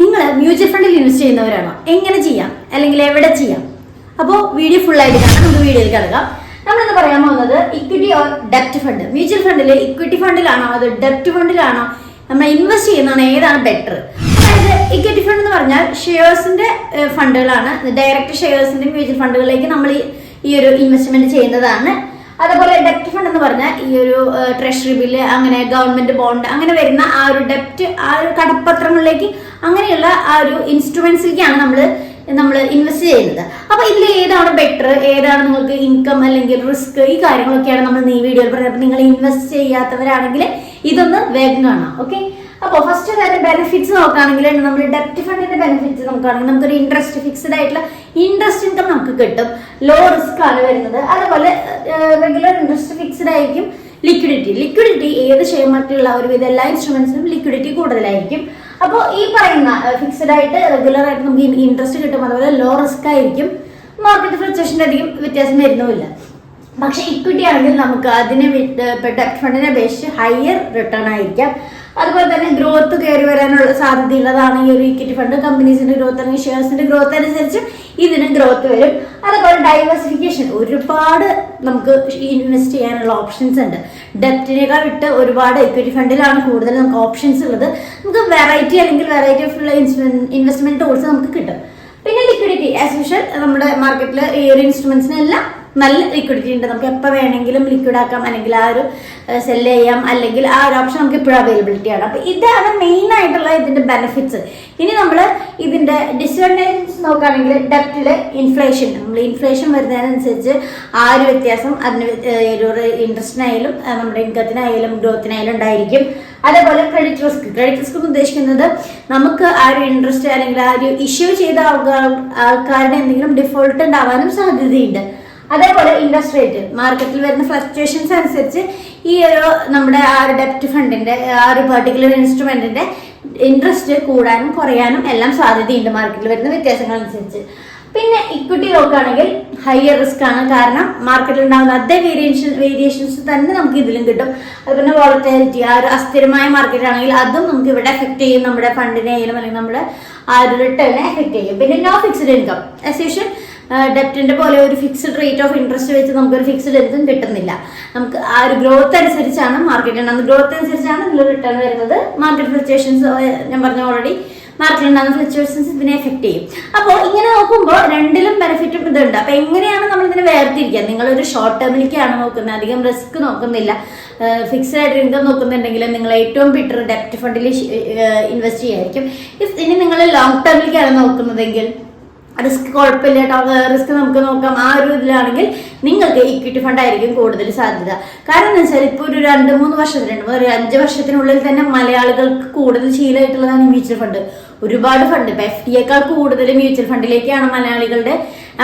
നിങ്ങൾ മ്യൂച്വൽ ഫണ്ടിൽ ഇൻവെസ്റ്റ് ചെയ്യുന്നവരാണോ? എങ്ങനെ ചെയ്യാം? അല്ലെങ്കിൽ എവിടെ ചെയ്യാം? അപ്പോൾ വീഡിയോ ഫുൾ ആയിട്ട് കാണാം. നമുക്ക് വീഡിയോയിൽ കിടക്കാം നമ്മളിന്ന് പറയാൻ പോകുന്നത് ഇക്വിറ്റി ഓർ ഡെപ്റ്റ് ഫണ്ട് മ്യൂച്വൽ ഫണ്ടിൽ ഇക്വിറ്റി ഫണ്ടിലാണോ അത് ഡെപ്റ്റ് ഫണ്ടിലാണോ നമ്മൾ ഇൻവെസ്റ്റ് ചെയ്യുന്നതാണ് ഏതാണ് ബെറ്റർ അതായത് ഇക്വിറ്റി ഫണ്ട് എന്ന് പറഞ്ഞാൽ ഷെയർസിന്റെ ഫണ്ടുകളാണ് ഡയറക്റ്റ് ഷെയർസിന്റെ മ്യൂച്വൽ ഫണ്ടുകളിലേക്ക് നമ്മൾ ഈ ഒരു ഇൻവെസ്റ്റ്മെന്റ് ചെയ്യുന്നതാണ്. അതുപോലെ ഡെപ്റ്റ് ഫണ്ട് എന്ന് പറഞ്ഞാൽ ഈ ഒരു ട്രഷറി ബില്ല് അങ്ങനെ ഗവൺമെന്റ് ബോണ്ട് അങ്ങനെ വരുന്ന ആ ഒരു ഡെപ്റ്റ് ആ ഒരു കടപ്പത്രങ്ങളിലേക്ക് അങ്ങനെയുള്ള ആ ഒരു ഇൻസ്ട്രുമെന്റ്സിലേക്കാണ് നമ്മൾ നമ്മൾ ഇൻവെസ്റ്റ് ചെയ്യുന്നത്. അപ്പൊ ഇതിൽ ഏതാണ് ബെറ്റർ ഏതാണ് നിങ്ങൾക്ക് ഇൻകം അല്ലെങ്കിൽ റിസ്ക് ഈ കാര്യങ്ങളൊക്കെയാണ് നമ്മൾ ഈ വീഡിയോയിൽ പറയുന്നത് നിങ്ങൾ ഇൻവെസ്റ്റ് ചെയ്യാത്തവരാണെങ്കിൽ ഇതൊന്ന് വേഗം കാണാം. ഓക്കെ അപ്പോൾ ഫസ്റ്റ് അതിന്റെ ബെനിഫിറ്റ്സ് നോക്കുകയാണെങ്കിൽ നമ്മൾ ഡെപ്റ്റ് ഫണ്ടിന്റെ ബെനിഫിറ്റ്സ് നോക്കുകയാണെങ്കിൽ നമുക്കൊരു ഇൻട്രസ്റ്റ് ഫിക്സ്ഡ് ആയിട്ടുള്ള ഇൻട്രസ്റ്റ് ഇൻകം നമുക്ക് കിട്ടും. ലോ റിസ്ക് ആണ് വരുന്നത്. അതുപോലെ റെഗുലർ ഇൻട്രസ്റ്റ് ഫിക്സ്ഡ് ആയിരിക്കും ലിക്വിഡിറ്റി ലിക്വിഡിറ്റി ഏത് ഷെയർ മറ്റുള്ള ഒരുവിധ എല്ലാ ഇൻസ്ട്രുമെന്റ്സിനും ലിക്വിഡിറ്റി കൂടുതലായിരിക്കും. അപ്പോൾ ഈ പറയുന്ന ഫിക്സ്ഡ് ആയിട്ട് റെഗുലർ ആയിട്ട് നമുക്ക് ഇൻട്രസ്റ്റ് കിട്ടും. അതുപോലെ ലോ റിസ്ക് ആയിരിക്കും. മാർക്കറ്റ് ഫ്ലക്ച്വേഷന്റെ അധികം വ്യത്യാസം വരുന്നുമില്ല. പക്ഷെ ഇക്വിറ്റി ആണെങ്കിൽ നമുക്ക് അതിനെ ഡെപ്റ്റ് ഫണ്ടിനെ അപേക്ഷിച്ച് ഹയർ റിട്ടേൺ ആയിരിക്കാം. അതുപോലെ തന്നെ ഗ്രോത്ത് കയറി വരാനുള്ള സാധ്യതയുള്ളതാണ് ഈ ഒരു ഇക്വിറ്റി ഫണ്ട് കമ്പനീസിന്റെ ഗ്രോത്ത് അല്ലെങ്കിൽ ഷെയർസിന്റെ ഗ്രോത്ത് അനുസരിച്ച് ഇതിന് ഗ്രോത്ത് വരും. അതുപോലെ ഡൈവേഴ്സിഫിക്കേഷൻ ഒരുപാട് നമുക്ക് ഇൻവെസ്റ്റ് ചെയ്യാനുള്ള ഓപ്ഷൻസ് ഉണ്ട്. ഡെപ്റ്റിനേക്കാൾ വിട്ട് ഒരുപാട് ഇക്വിറ്റി ഫണ്ടിലാണ് കൂടുതൽ നമുക്ക് ഓപ്ഷൻസ് ഉള്ളത്. നമുക്ക് വെറൈറ്റി അല്ലെങ്കിൽ വെറൈറ്റി ഓഫ് ഇൻവെസ്റ്റ്മെന്റ് ടൂൾസ് നമുക്ക് കിട്ടും. പിന്നെ ലിക്വിഡിറ്റി ആസ് യൂഷ്വൽ നമ്മുടെ മാർക്കറ്റിൽ ഈ ഒരു ഇൻസ്ട്രുമെന്റ്സിനെല്ലാം നല്ല ലിക്വിഡിറ്റി ഉണ്ട്. നമുക്ക് എപ്പോൾ വേണമെങ്കിലും ലിക്വിഡ് ആക്കാം. അല്ലെങ്കിൽ ആ ഒരു സെൽ ചെയ്യാം. അല്ലെങ്കിൽ ആ ഒരു ഓപ്ഷൻ നമുക്ക് എപ്പോഴും അവൈലബിലിറ്റി ആണ്. അപ്പോൾ ഇതാണ് മെയിൻ ആയിട്ടുള്ള ഇതിന്റെ ബെനിഫിറ്റ്സ് ഇനി നമ്മൾ ഇതിന്റെ ഡിസ്അഡ്വാന്റേജസ് നോക്കുകയാണെങ്കിൽ ഡെപ്റ്റിൽ ഇൻഫ്ലേഷൻ നമ്മൾ ഇൻഫ്ലേഷൻ വരുന്നതിനനുസരിച്ച് ആ ഒരു വ്യത്യാസം അതിന് ഒരു ഇൻട്രസ്റ്റിനായാലും നമ്മുടെ ഇൻകത്തിനായാലും ഗ്രോത്തിനായാലും ഉണ്ടായിരിക്കും. അതേപോലെ ക്രെഡിറ്റ് റിസ്ക് ക്രെഡിറ്റ് റിസ്ക് എന്ന് ഉദ്ദേശിക്കുന്നത് നമുക്ക് ആ ഒരു ഇൻട്രസ്റ്റ് അല്ലെങ്കിൽ ആ ഒരു ഇഷ്യൂ ചെയ്ത ആൾക്കാരുടെ എന്തെങ്കിലും ഡിഫോൾട്ട് ഉണ്ടാവാനും സാധ്യതയുണ്ട്. അതേപോലെ ഇൻട്രസ്റ്റ് റേറ്റ് മാർക്കറ്റിൽ വരുന്ന ഫ്ലക്ച്വേഷൻസ് അനുസരിച്ച് ഈ ഒരു നമ്മുടെ ആ ഒരു ഡെപ്റ്റ് ഫണ്ടിന്റെ ആ ഒരു പെർട്ടിക്കുലർ ഇൻസ്ട്രുമെന്റിന്റെ ഇൻട്രസ്റ്റ് കൂടാനും കുറയാനും എല്ലാം സാധ്യതയുണ്ട് മാർക്കറ്റിൽ വരുന്ന വ്യത്യാസങ്ങൾ അനുസരിച്ച്. പിന്നെ ഇക്വിറ്റി നോക്കുകയാണെങ്കിൽ ഹയർ റിസ്ക് ആണ്. കാരണം മാർക്കറ്റിൽ ഉണ്ടാകുന്ന അതേ വേരിയേഷൻ വേരിയേഷൻസ് തന്നെ നമുക്ക് ഇതിലും കിട്ടും. അതുപോലെ വോളറ്റാലിറ്റി ആ ഒരു അസ്ഥിരമായ മാർക്കറ്റ് ആണെങ്കിൽ അതും നമുക്ക് ഇവിടെ എഫക്ട് ചെയ്യും. നമ്മുടെ ഫണ്ടിനെ ആയാലും അല്ലെങ്കിൽ നമ്മുടെ ആ ഒരു റിട്ടേണിനെ എഫക്ട് ചെയ്യും. പിന്നെ നോ ഫിക്സ്ഡ് ഇൻകം ആസ് ഡെപ്റ്റിന്റെ പോലെ ഒരു ഫിക്സ്ഡ് റേറ്റ് ഓഫ് ഇൻട്രസ്റ്റ് വെച്ച് നമുക്ക് ഒരു ഫിക്സ്ഡ് ഇൻകം കിട്ടുന്നില്ല. നമുക്ക് ആ ഒരു ഗ്രോത്ത് അനുസരിച്ചാണ് മാർക്കറ്റ് ഉണ്ടാകുന്നത് ഗ്രോത്ത് അനുസരിച്ചാണ് ഇതിൽ റിട്ടേൺ വരുന്നത്. മാർക്കറ്റ് ഫ്ലക്ച്വേഷൻസ് ഞാൻ പറഞ്ഞ ഓൾറെഡി മാർക്കറ്റ് ഉണ്ടാകുന്ന ഫ്ലക്ച്വേഷൻസ് ഇതിനെ എഫക്ട് ചെയ്യും. അപ്പോൾ ഇങ്ങനെ നോക്കുമ്പോൾ രണ്ടിലും ബെനിഫിറ്റും ഇതുണ്ട്. അപ്പോൾ എങ്ങനെയാണ് നമ്മൾ ഇതിനെ വേർതിരിക്കുക? നിങ്ങളൊരു ഷോർട്ട് ടേമിലേക്കാണ് നോക്കുന്നത്. അധികം റിസ്ക് നോക്കുന്നില്ല. ഫിക്സ്ഡ് ആയിട്ട് ഇൻകം നോക്കുന്നുണ്ടെങ്കിൽ നിങ്ങൾ ഏറ്റവും ബെറ്റർ ഡെപ്റ്റ് ഫണ്ടിൽ ഇൻവെസ്റ്റ് ചെയ്യായിരിക്കും. ഇനി നിങ്ങൾ ലോങ് ടേമിലേക്കാണ് നോക്കുന്നതെങ്കിൽ റിസ്ക് കുഴപ്പമില്ല കേട്ടോ റിസ്ക് നമുക്ക് നോക്കാം. ആ ഒരു ഇതിലാണെങ്കിൽ നിങ്ങൾക്ക് ഇക്വിറ്റി ഫണ്ടായിരിക്കും കൂടുതൽ സാധ്യത. കാരണം എന്ന് വെച്ചാൽ ഇപ്പോൾ ഒരു രണ്ട് മൂന്ന് വർഷത്തിന് രണ്ട് മൂന്ന് ഒരു അഞ്ച് വർഷത്തിനുള്ളിൽ തന്നെ മലയാളികൾക്ക് കൂടുതൽ ശീലമായിട്ടുള്ളതാണ് മ്യൂച്വൽ ഫണ്ട് ഒരുപാട് ഫണ്ട് ഇപ്പൊ എഫ് ഡിയേക്കാൾ കൂടുതൽ മ്യൂച്വൽ ഫണ്ടിലേക്കാണ് മലയാളികളുടെ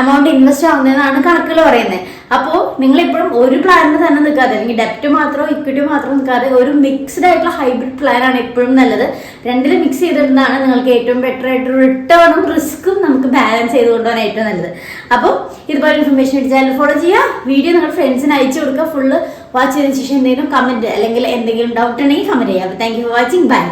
എമൗണ്ട് ഇൻവെസ്റ്റ് ആവുന്നതെന്നാണ് കണക്കുകൾ പറയുന്നത്. അപ്പോൾ നിങ്ങൾ ഇപ്പോഴും ഒരു പ്ലാനിന് തന്നെ നിൽക്കാതെ അല്ലെങ്കിൽ ഡെപ്റ്റ് മാത്രമോ ഇക്വിറ്റി മാത്രം നിൽക്കാതെ ഒരു മിക്സ്ഡ് ആയിട്ടുള്ള ഹൈബ്രിഡ് പ്ലാൻ ആണ് എപ്പോഴും നല്ലത്. രണ്ടിൽ മിക്സ് ചെയ്തിരുന്നതാണ് നിങ്ങൾക്ക് ഏറ്റവും ബെറ്റർ ആയിട്ട് റിട്ടേണും റിസ്ക്കും നമുക്ക് ബാലൻസ് ചെയ്ത് ഏറ്റവും നല്ലത്. അപ്പോൾ ഇതുപോലെ ഇൻഫർമേഷൻ ചാനൽ ഫോളോ ചെയ്യുക. വീഡിയോ നിങ്ങൾ ഫ്രണ്ട്സിന് അയച്ചു കൊടുക്കുക ഫുള്ള് വാച്ച് ചെയ്തതിനു ശേഷം എന്തെങ്കിലും കമന്റ് അല്ലെങ്കിൽ എന്തെങ്കിലും ഡൗട്ട് ഉണ്ടെങ്കിൽ കമന്റ് ചെയ്യാം. Thank you for watching bye